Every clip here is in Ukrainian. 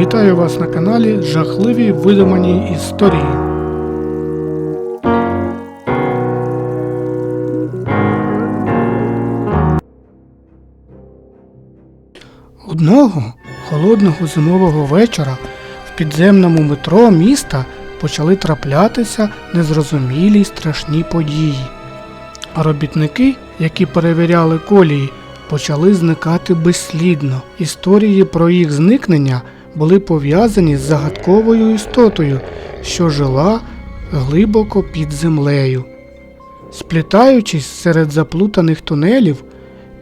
Вітаю вас на каналі Жахливі видумані історії. Одного холодного зимового вечора в підземному метро міста почали траплятися незрозумілі й страшні події. А робітники, які перевіряли колії, почали зникати безслідно. Історії про їх зникнення були пов'язані з загадковою істотою, що жила глибоко під землею. Сплітаючись серед заплутаних тунелів,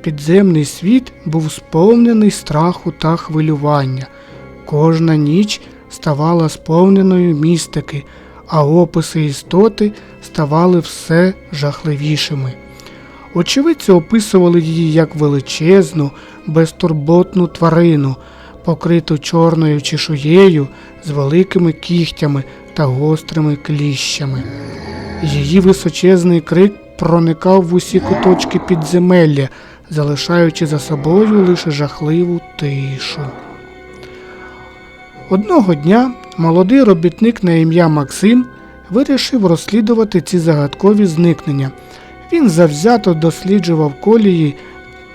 підземний світ був сповнений страху та хвилювання. Кожна ніч ставала сповненою містики, а описи істоти ставали все жахливішими. Очевидці описували її як величезну, безтурботну тварину, покриту чорною чешуєю з великими кігтями та гострими кліщами. Її височезний крик проникав в усі куточки підземелля, залишаючи за собою лише жахливу тишу. Одного дня молодий робітник на ім'я Максим вирішив розслідувати ці загадкові зникнення. Він завзято досліджував колії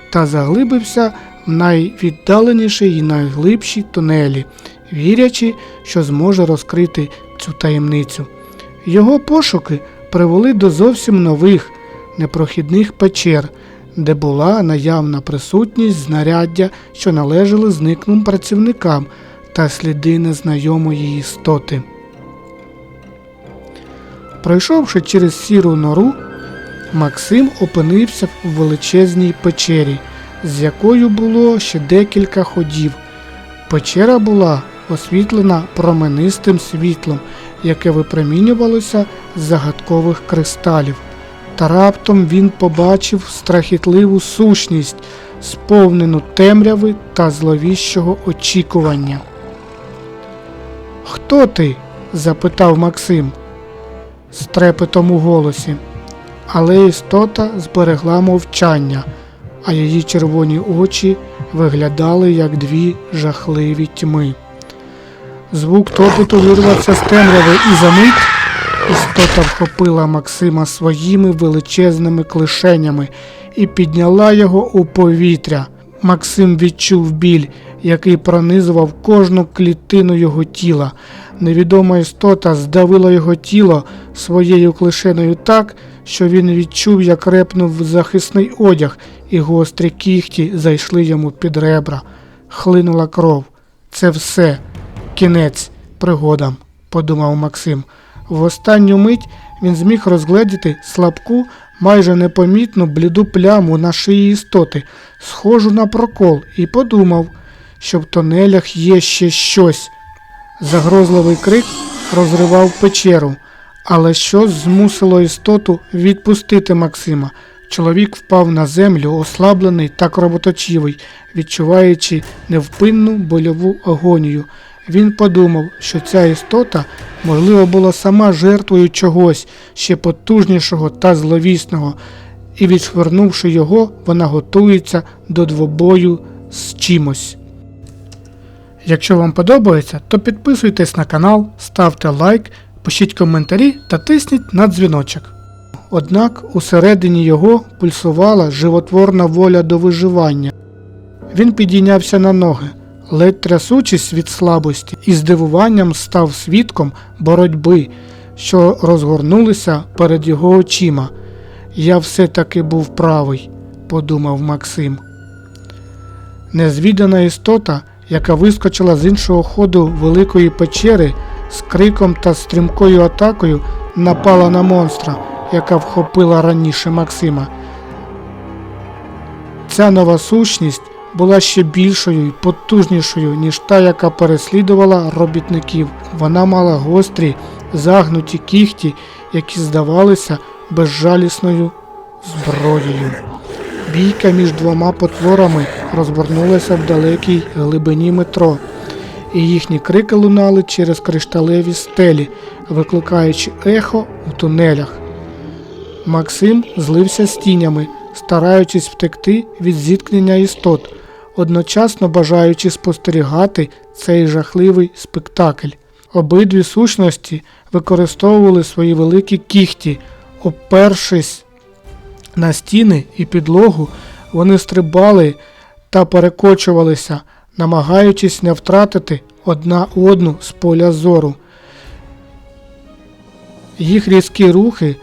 та заглибився найвіддаленіші і найглибші тунелі, вірячи, що зможе розкрити цю таємницю. Його пошуки привели до зовсім нових непрохідних печер, де була наявна присутність знаряддя, що належали зниклим працівникам та сліди незнайомої істоти. Пройшовши через сіру нору, Максим опинився в величезній печері, з якою було ще декілька ходів. Печера була освітлена променистим світлом, яке випромінювалося з загадкових кристалів. Та раптом він побачив страхітливу сущність, сповнену темряви та зловіщого очікування. Хто ти? запитав Максим з трепетом у голосі. Але істота зберегла мовчання, а її червоні очі виглядали як дві жахливі тьми. Звук топоту вирвався з темряви і за мить істота вхопила Максима своїми величезними клишенями і підняла його у повітря. Максим відчув біль, який пронизував кожну клітину його тіла. Невідома істота здавила його тіло своєю клишеною так, що він відчув, як репнув захисний одяг, і гострі кіхті зайшли йому під ребра. Хлинула кров. Це все, кінець пригодам, подумав Максим. В останню мить він зміг розгледіти слабку, майже непомітну бліду пляму на шиї істоти, схожу на прокол, і подумав, що в тунелях є ще щось. Загрозливий крик розривав печеру, але щось змусило істоту відпустити Максима. Чоловік впав на землю, ослаблений та кроботочивий, відчуваючи невпинну больову агонію. Він подумав, що ця істота, можливо, була сама жертвою чогось ще потужнішого та зловісного, і, відшвирнувши його, вона готується до двобою з чимось. Якщо вам подобається, то підписуйтесь на канал, ставте лайк, пишіть коментарі та тисніть на дзвіночок. Однак усередині його пульсувала животворна воля до виживання. Він підійнявся на ноги, ледь трясучись від слабості, і здивуванням став свідком боротьби, що розгорнулися перед його очима. Я все-таки був правий, подумав Максим. Незвідана істота яка вискочила з іншого ходу великої печери з криком та стрімкою атакою напала на монстра, яка вхопила раніше Максима. Ця нова сущність була ще більшою і потужнішою, ніж та, яка переслідувала робітників. Вона мала гострі, загнуті кіхті, які здавалися безжалісною зброєю. Бійка між двома потворами розгорнулася в далекій глибині метро, і їхні крики лунали через кришталеві стелі, викликаючи ехо у тунелях. Максим злився з тінями, стараючись втекти від зіткнення істот. одночасно бажаючи спостерігати цей жахливий спектакль. Обидві сущності використовували свої великі кіхті, опершись на стіни і підлогу, вони стрибали та перекочувалися, намагаючись не втратити одна одну з поля зору. Їх різкі рухи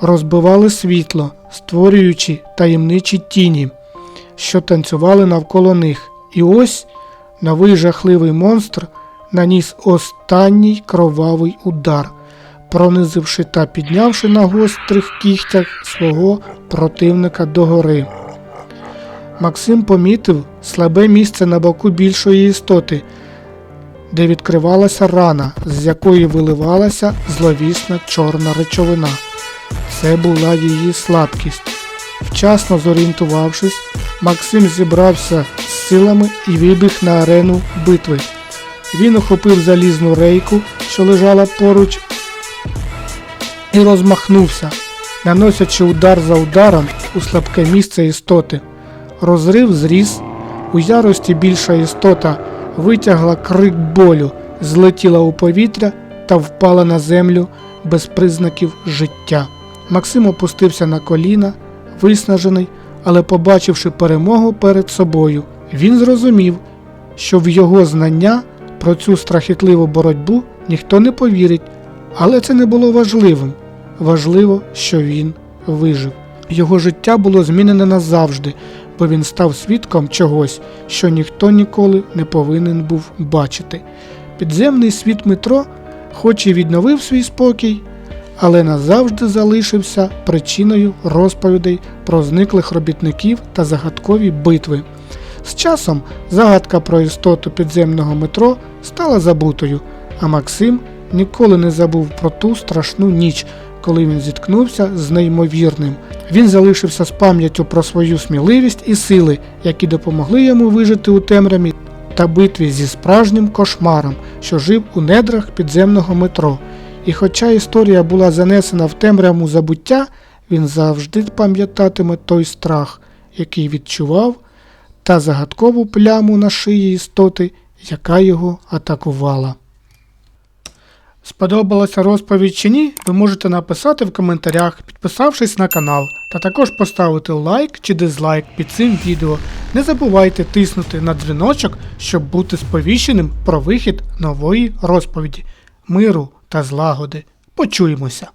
розбивали світло, створюючи таємничі тіні, що танцювали навколо них. І ось новий жахливий монстр наніс останній кровавий удар, пронизивши та піднявши на гострих кігтях свого противника догори. Максим помітив слабе місце на боку більшої істоти, де відкривалася рана, з якої виливалася зловісна чорна речовина. Це була її слабкість. Вчасно зорієнтувавшись, Максим зібрався з силами і вибіг на арену битви. Він охопив залізну рейку, що лежала поруч, і розмахнувся, наносячи удар за ударом у слабке місце істоти. Розрив зріс, у ярості більша істота витягла крик болю, злетіла у повітря та впала на землю без признаків життя. Максим опустився на коліна, виснажений, але побачивши перемогу перед собою, він зрозумів, що в його знання про цю страхітливу боротьбу ніхто не повірить, але це не було важливим. Важливо, що він вижив. Його життя було змінене назавжди, бо він став свідком чогось, що ніхто ніколи не повинен був бачити. Підземний світ метро, хоч і відновив свій спокій, але назавжди залишився причиною розповідей про зниклих робітників та загадкові битви. З часом загадка про істоту підземного метро стала забутою, а Максим ніколи не забув про ту страшну ніч, коли він зіткнувся з неймовірним. Він залишився з пам'яттю про свою сміливість і сили, які допомогли йому вижити у темряві та битві зі справжнім кошмаром, що жив у недрах підземного метро. І хоча історія була занесена в темряву забуття, він завжди пам'ятатиме той страх, який відчував, та загадкову пляму на шиї істоти, яка його атакувала. Сподобалася розповідь чи ні, ви можете написати в коментарях, підписавшись на канал, та також поставити лайк чи дизлайк під цим відео. Не забувайте тиснути на дзвіночок, щоб бути сповіщеним про вихід нової розповіді. Миру та злагоди. Почуємося!